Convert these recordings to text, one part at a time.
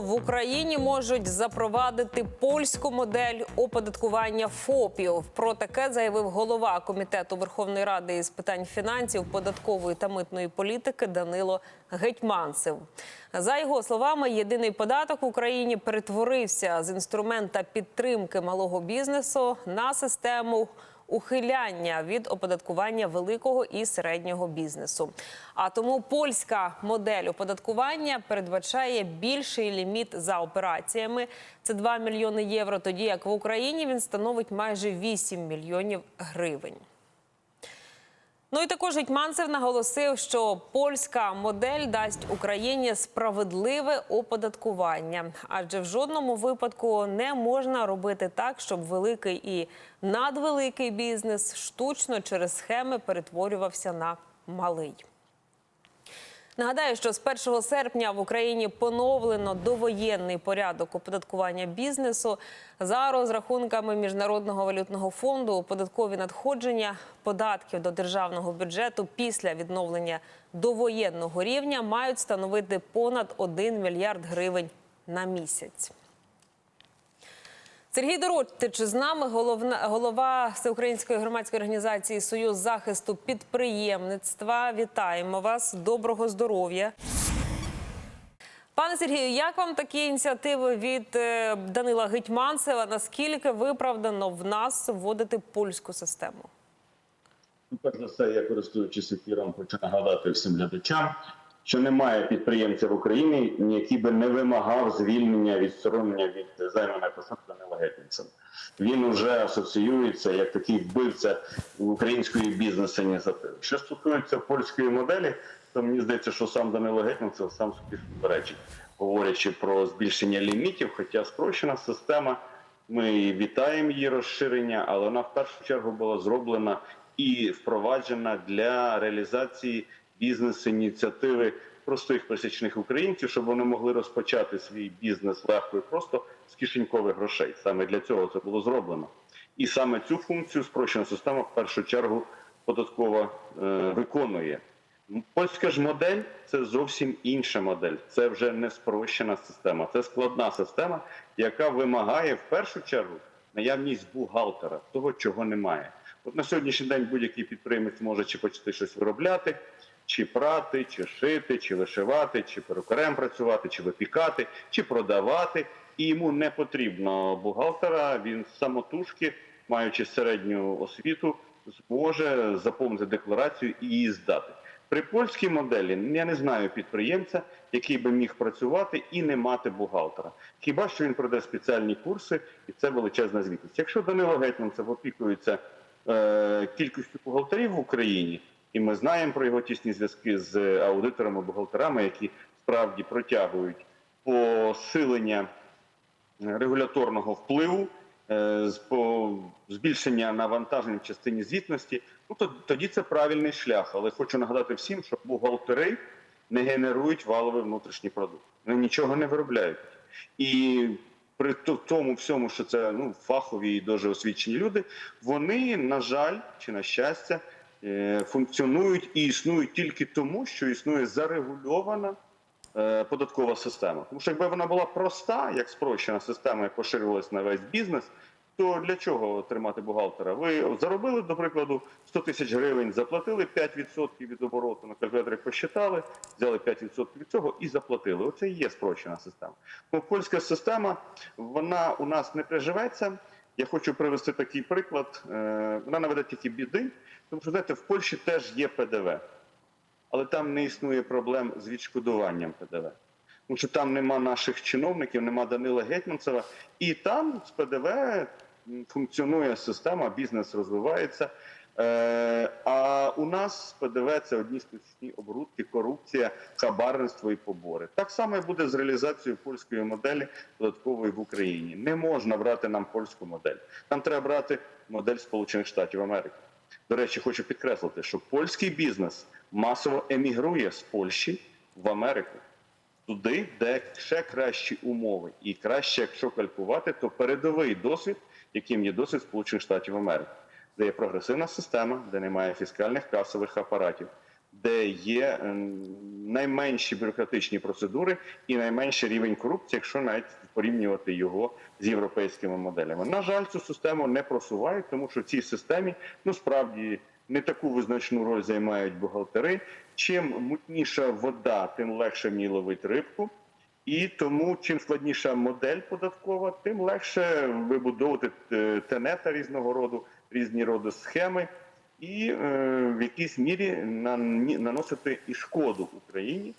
В Україні можуть запровадити польську модель оподаткування ФОПів. Про таке заявив голова комітету Верховної Ради із питань фінансів, податкової та митної політики Данило Гетьманцев. За його словами, єдиний податок в Україні перетворився з інструмента підтримки малого бізнесу на систему ухиляння від оподаткування великого і середнього бізнесу. А тому польська модель оподаткування передбачає більший ліміт за операціями. Це 2 мільйони євро. Тоді як в Україні він становить майже 8 мільйонів гривень. Ну і також Гетьманцев наголосив, що польська модель дасть Україні справедливе оподаткування, адже в жодному випадку не можна робити так, щоб великий і надвеликий бізнес штучно через схеми перетворювався на малий. Нагадаю, що з 1 серпня в Україні поновлено довоєнний порядок оподаткування бізнесу. За розрахунками Міжнародного валютного фонду податкові надходження податків до державного бюджету після відновлення довоєнного рівня мають становити понад 1 мільярд гривень на місяць. Сергій Доротич з нами головна голова всеукраїнської громадської організації Союз захисту підприємництва. Вітаємо вас. Доброго здоров'я. Пане Сергію, як вам такі ініціативи від е, Данила Гетьманцева? Наскільки виправдано в нас вводити польську систему? Ну, Перш за все, я користуючись ефіром, хочу нагадати всім глядачам, що немає підприємця в Україні, який би не вимагав звільнення відсторонення від займаної посади Данила Гетьманцева. Він вже асоціюється як такий вбивця української бізнес-ініціативи. Що стосується польської моделі, то мені здається, що сам Данило Гетьманцев сам собі суперечить, говорячи про збільшення лімітів, хоча спрощена система. Ми вітаємо її розширення, але вона в першу чергу була зроблена і впроваджена для реалізації бізнес-ініціативи простих пересічних українців, щоб вони могли розпочати свій бізнес легко і просто з кишенькових грошей. Саме для цього це було зроблено. І саме цю функцію спрощена система в першу чергу податкова е, виконує. Польська ж модель це зовсім інша модель. Це вже не спрощена система, це складна система, яка вимагає в першу чергу наявність бухгалтера, того, чого немає. От на сьогоднішній день будь-який підприємець може чи почати щось виробляти, чи прати, чи шити, чи вишивати, чи перукарем працювати, чи випікати, чи продавати. І йому не потрібно бухгалтера. Він самотужки, маючи середню освіту, зможе заповнити декларацію і її здати. При польській моделі я не знаю підприємця, який би міг працювати і не мати бухгалтера. Хіба що він пройде спеціальні курси, і це величезна звітність. Якщо Данило Гетьманцев опікується е, кількістю бухгалтерів в Україні, і ми знаємо про його тісні зв'язки з аудиторами, бухгалтерами, які справді протягують посилення регуляторного впливу, е, збільшення навантажень в частині звітності, ну то тоді це правильний шлях. Але хочу нагадати всім, що бухгалтери не генерують валовий внутрішній продукт. Вони нічого не виробляють. І при тому всьому, що це ну фахові і дуже освічені люди, вони, на жаль, чи на щастя, функціонують і існують тільки тому, що існує зарегульована е, податкова система. Тому що якби вона була проста, як спрощена система, як поширювалась на весь бізнес, то для чого тримати бухгалтера? Ви заробили, до прикладу, 100 тисяч гривень, заплатили 5% від обороту на калькуляторі, посчитали, взяли 5% від цього і заплатили. Оце і є спрощена система. Ну, польська система, вона у нас не приживеться. Я хочу привести такий приклад. Е, Вона наведе тільки біди, тому що знаєте, в Польщі теж є ПДВ але там не існує проблем з відшкодуванням ПДВ. Тому що там нема наших чиновників, нема Данила Гетьманцева, і там з ПДВ функціонує система, бізнес розвивається. Е, а у нас ПДВ це одні сплошні оборудки, корупція, хабарництво і побори. Так само буде з реалізацією польської моделі податкової в Україні. Не можна брати нам польську модель. Нам треба брати модель Сполучених Штатів Америки. До речі, хочу підкреслити, що польський бізнес масово емігрує з Польщі в Америку, туди, де ще кращі умови, і краще, якщо калькувати, то передовий досвід, яким є досвід Сполучених Штатів Америки, де є прогресивна система, де немає фіскальних касових апаратів, де є ем, найменші бюрократичні процедури і найменший рівень корупції, якщо навіть порівнювати його з європейськими моделями. На жаль, цю систему не просувають, тому що в цій системі ну справді не таку визначну роль займають бухгалтери. Чим мутніша вода, тим легше в ловити рибку. І тому чим складніша модель податкова, тим легше вибудовувати е, тенета різного роду, різні роди схеми, і е, в якійсь мірі наносити і шкоду Україні,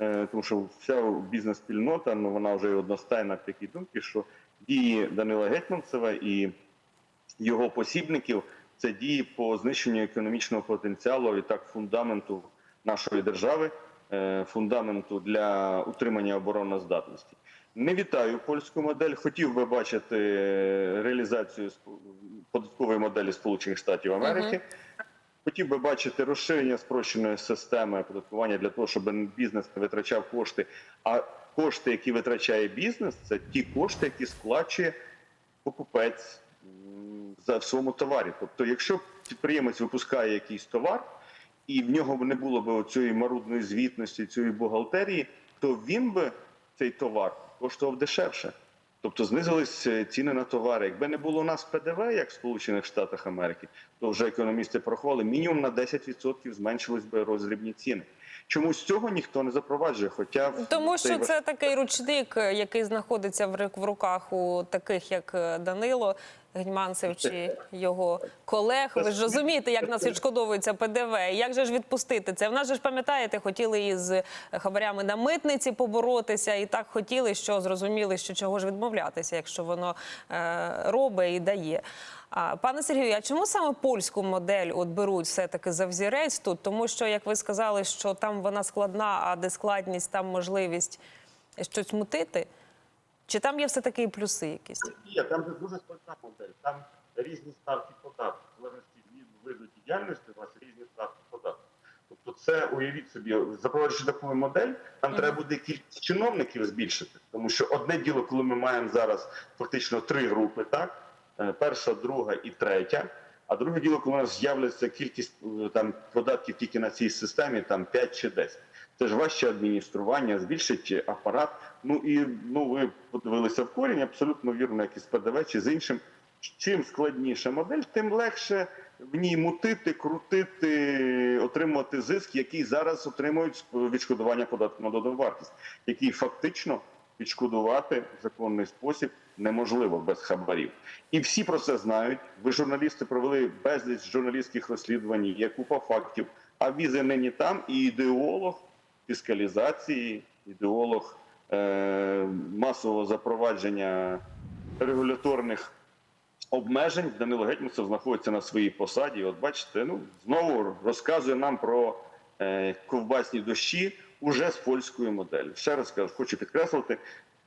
е, тому що вся бізнес-спільнота ну вона вже одностайна в такій думці, що дії Данила Гетьманцева і його посібників це дії по знищенню економічного потенціалу і так фундаменту нашої держави, е, фундаменту для утримання обороноздатності. Не вітаю польську модель. Хотів би бачити е, реалізацію податкової моделі Сполучених Штатів Америки. Хотів би бачити розширення спрощеної системи оподаткування для того, щоб бізнес не витрачав кошти. А кошти, які витрачає бізнес, це ті кошти, які сплачує покупець за в своєму товарі. Тобто, якщо підприємець випускає якийсь товар, і в нього не було б цієї марудної звітності, цієї бухгалтерії, то він би цей товар коштував дешевше. Тобто знизились е, ціни на товари. Якби не було у нас ПДВ, як в Сполучених Штатах Америки, то вже економісти порахували, мінімум на 10% зменшились би розрібні ціни. Чомусь цього ніхто не запроваджує. Хоча Тому що це такий ручник, який знаходиться в руках у таких, як е, Данило Гетьманцев чи його колег. Ви ж розумієте, як нас відшкодовується ПДВ. Як же ж відпустити це? В нас же ж пам'ятаєте, хотіли із хабарями на митниці поборотися, і так хотіли, що зрозуміли, що чого ж відмовлятися, якщо воно е, робить і дає. А пане Сергію, а чому саме польську модель от беруть все таки за взірець тут? Тому що, як ви сказали, що там вона складна, а де складність, там можливість щось мутити? Чи там є все таки плюси якісь? Є, там же дуже складна модель. Там різні ставки податків. В залежності від виду діяльності у вас різні ставки податків. Тобто, це уявіть собі, запроваджуючи таку модель, нам треба буде кількість чиновників збільшити. Тому що одне діло, коли ми маємо зараз фактично три групи, так Е, перша, друга і третя. А друге діло, коли у нас з'являється кількість е, там податків тільки на цій системі, там 5 чи 10. Це ж важче адміністрування, збільшить апарат. Ну і ну ви подивилися в корінь, абсолютно вірно, як із ПДВ чи з іншим. Чим складніша модель, тим легше в ній мутити, крутити, отримувати зиск, який зараз отримують з відшкодування податку на додану вартість, який фактично відшкодувати в законний спосіб неможливо без хабарів. І всі про це знають. Ви журналісти провели безліч журналістських розслідувань, є купа фактів. А візи нині там, і ідеолог фіскалізації, ідеолог е- масового запровадження регуляторних обмежень. Данило Гетьманцев знаходиться на своїй посаді. От бачите, ну знову розказує нам про е, ковбасні дощі уже з польською моделлю. Ще раз кажу, хочу підкреслити,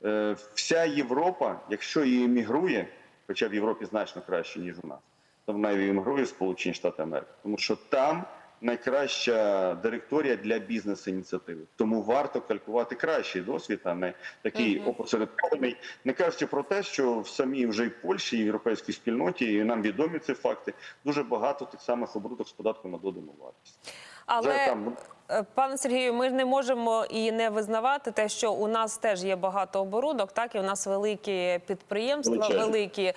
е, вся Європа, якщо і емігрує, хоча в Європі значно краще ніж у нас, то вона емігрує в Сполучені Штати Америки, тому що там. Найкраща директорія для бізнес-ініціативи, тому варто калькувати кращий досвід, а не такий Мгм. опосередкований. Не кажучи про те, що в самій вже й Польщі, і в європейській спільноті, і нам відомі ці факти, дуже багато тих самих оборудок з податком на додану вартість. Але Е, Пане Сергію, ми ж не можемо і не визнавати те, що у нас теж є багато оборудок, так і у нас великі підприємства, Величезні. великі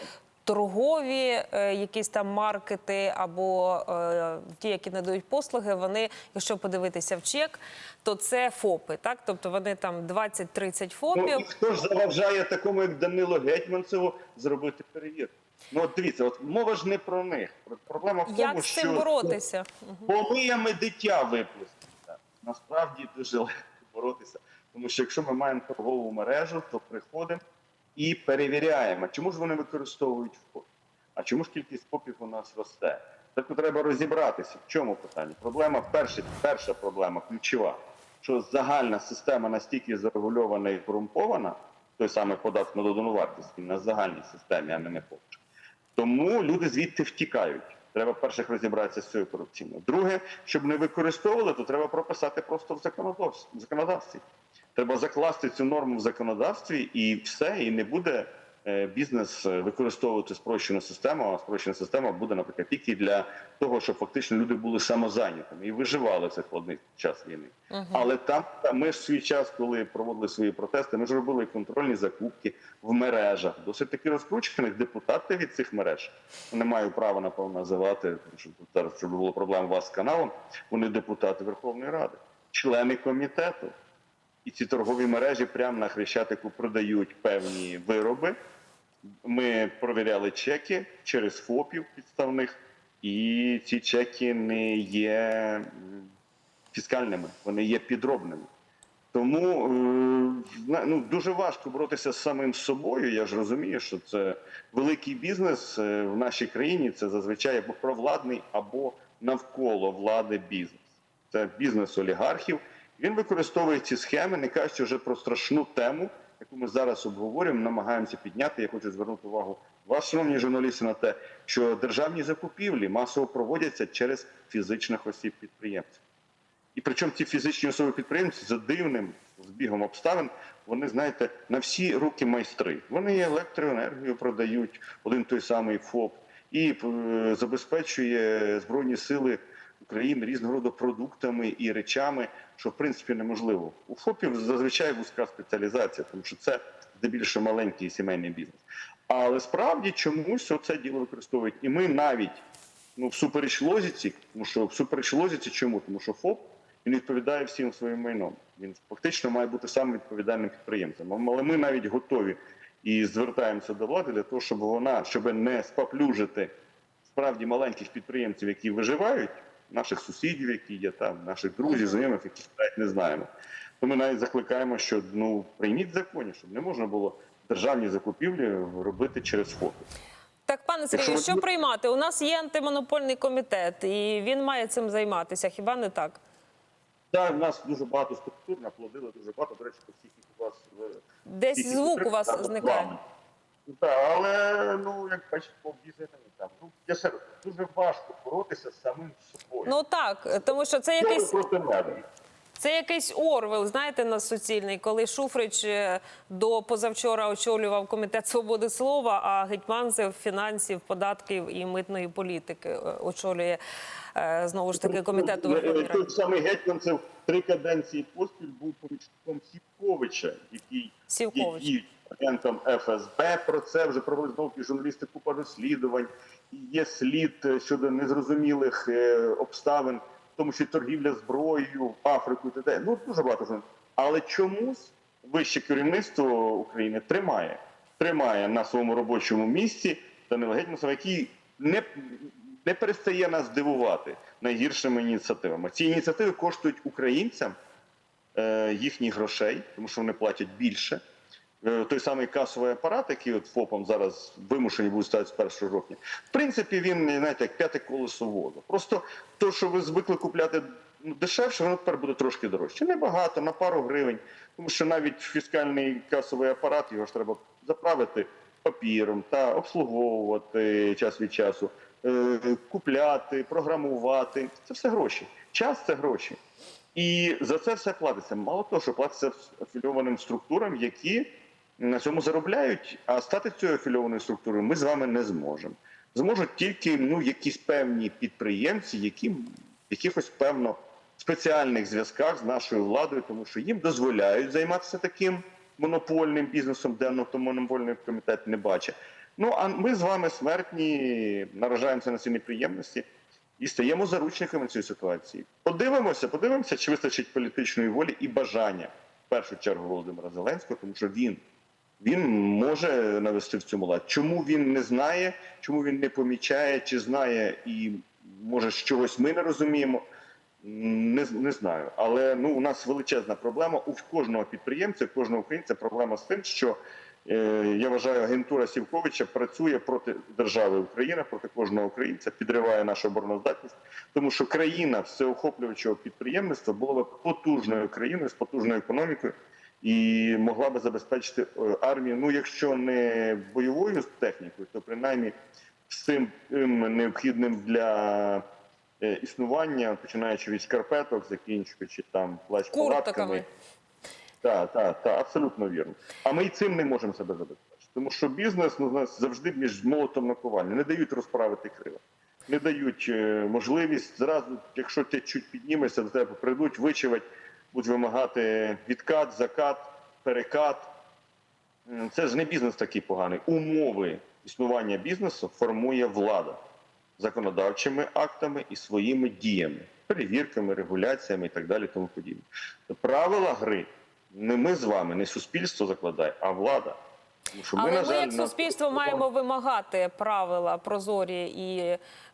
торгові е, якісь там маркети або е, ті, які надають послуги. Вони, якщо подивитися в чек, то це ФОПи, так тобто вони там 20-30 Ну, ФОПів. і хто ж заважає такому, як Данило Гетьманцеву, зробити перевірку? Ну, от дивіться, от мова ж не про них. Проблема в тому, Як з що цим боротися? помиями дитя виплескати. Насправді дуже легко боротися. Тому що якщо ми маємо торгову мережу, то приходимо і перевіряємо, чому ж вони використовують ФОП? А чому ж кількість ФОПів у нас росте? Так треба розібратися. В чому питання? Проблема перша, перша проблема ключова, що загальна система настільки зарегульована і корумпована, той самий податок на додану вартість на загальній системі, а не на ФОП. Тому люди звідти втікають. Треба перших розібратися з цією корупцією. Друге, щоб не використовували, то треба прописати просто в законодавстві. Треба закласти цю норму в законодавстві, і все, і не буде е, бізнес е, використовувати спрощену систему, а спрощена система буде, наприклад, тільки для того, щоб фактично люди були самозайнятими і виживали в цей складний час війни. Але там ми ж в свій час, коли проводили свої протести, ми ж робили контрольні закупки в мережах, досить таки розкручених депутати від цих мереж. Не маю права напевно називати, тому що тут зараз щоб було проблем у вас з каналом. Вони депутати Верховної Ради, члени комітету. І ці торгові мережі прямо на Хрещатику продають певні вироби. Ми провіряли чеки через ФОПів підставних, і ці чеки не є фіскальними, вони є підробними. Тому е, ну, дуже важко боротися з самим собою. Я ж розумію, що це великий бізнес е, в нашій країні. Це зазвичай або провладний, або навколо влади бізнес. Це бізнес олігархів. Він використовує ці схеми, не кажучи вже про страшну тему, яку ми зараз обговорюємо, намагаємося підняти. Я хочу звернути увагу вас, шановні журналісти, на те, що державні закупівлі масово проводяться через фізичних осіб підприємців. І причому ці фізичні особи підприємці за дивним збігом обставин, вони, знаєте, на всі руки майстри. Вони електроенергію продають, один той самий ФОП, і е, забезпечує Збройні сили України різного роду продуктами і речами, що в принципі неможливо. У ФОПів зазвичай вузька спеціалізація, тому що це здебільшого маленький сімейний бізнес. Але справді чомусь оце діло використовують. І ми навіть ну, всупереч лозіці, тому що всупереч лозіці чому? Тому що ФОП він відповідає всім своїм майном. Він фактично має бути самим відповідальним підприємцем. Але ми навіть готові і звертаємося до влади для того, щоб вона, щоб не споплюжити справді маленьких підприємців, які виживають, наших сусідів, які є там, наших друзів, знайомих, яких навіть не знаємо. То ми навіть закликаємо, що ну прийміть законі, щоб не можна було державні закупівлі робити через ФОПи. Так, пане Сергію, що приймати? У нас є антимонопольний комітет, і він має цим займатися. Хіба не так? Так, в нас дуже багато структур, наплодили дуже багато. До речі, по всіх у вас е, Десь звук у вас зникає. Так, але ну як бачите, по бізнесу там. Ну я ще раз, дуже важко боротися з самим собою. Ну так, тому що це якийсь просто це якийсь Орвел, знаєте, на суцільний, коли Шуфрич е, до позавчора очолював комітет свободи слова, а Гетьманцев фінансів, податків і митної політики е, очолює е, знову ж таки комітет у Верховній Той самий Гетьманцев три каденції поспіль був помічником Сівковича, який Сівкович. є агентом ФСБ. Про це вже провели знову журналісти купа розслідувань. Є слід е, щодо незрозумілих е, обставин, в тому що торгівля зброєю в Африку і т.д. Ну дуже багато журналістів. Але чомусь вище керівництво України тримає, тримає на своєму робочому місці Данила Гетьманцева, який не, не перестає нас дивувати найгіршими ініціативами. Ці ініціативи коштують українцям е, їхніх грошей, тому що вони платять більше. Е, Той самий касовий апарат, який от ФОПом зараз вимушені будуть ставити з 1 жовтня, в принципі, він знаєте, як п'яте колесо воду. Просто то, що ви звикли купляти ну, дешевше, воно тепер буде трошки дорожче. Небагато, на пару гривень, тому що навіть фіскальний касовий апарат його ж треба заправити папіром та обслуговувати час від часу, е, купляти, програмувати. Це все гроші. Час це гроші. І за це все платиться. Мало того, що платиться афільованим структурам, які на цьому заробляють, а стати цією афільованою структурою ми з вами не зможемо. Зможуть тільки ну, якісь певні підприємці, які в якихось певно спеціальних зв'язках з нашою владою, тому що їм дозволяють займатися таким монопольним бізнесом, де антимонопольний комітет не бачить. Ну а ми з вами смертні наражаємося на ці неприємності і стаємо заручниками цієї ситуації. Подивимося, подивимося, чи вистачить політичної волі і бажання в першу чергу Володимира Зеленського, тому що він. Він може навести в цьому лад. Чому він не знає, чому він не помічає, чи знає, і може чогось ми не розуміємо, не, не знаю. Але ну у нас величезна проблема. У кожного підприємця, у кожного українця проблема з тим, що е, я вважаю, агентура Сівковича працює проти держави Україна, проти кожного українця, підриває нашу обороноздатність, тому що країна всеохоплюючого підприємництва була б потужною країною з потужною економікою і могла би забезпечити е, армію. Ну, якщо не бойовою технікою, то принаймні всім тим необхідним для е, існування, починаючи від шкарпеток, закінчуючи там плащ палатками. Так, так, так, абсолютно вірно. А ми і цим не можемо себе забезпечити. Тому що бізнес ну, у нас завжди між молотом наковальні. Не дають розправити крила. Не дають е, можливість зразу, якщо ти чуть піднімешся, до тебе прийдуть, вичавать, будуть вимагати відкат, закат, перекат. Це ж не бізнес такий поганий. Умови існування бізнесу формує влада законодавчими актами і своїми діями, перевірками, регуляціями і так далі. Тому подібне. Правила гри не ми з вами, не суспільство закладає, а влада. Що Але на ми, жаль, як на- суспільство, маємо вимагати правила прозорі і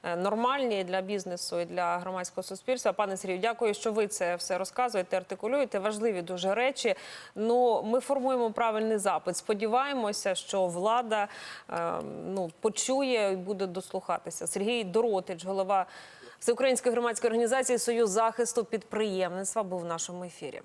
е, нормальні для бізнесу і для громадського суспільства. Пане Сергію, дякую, що ви це все розказуєте, артикулюєте. Важливі дуже речі. Ну, ми формуємо правильний запит. Сподіваємося, що влада е, ну почує і буде дослухатися. Сергій Доротич, голова Всеукраїнської громадської організації Союз захисту підприємництва, був в нашому ефірі.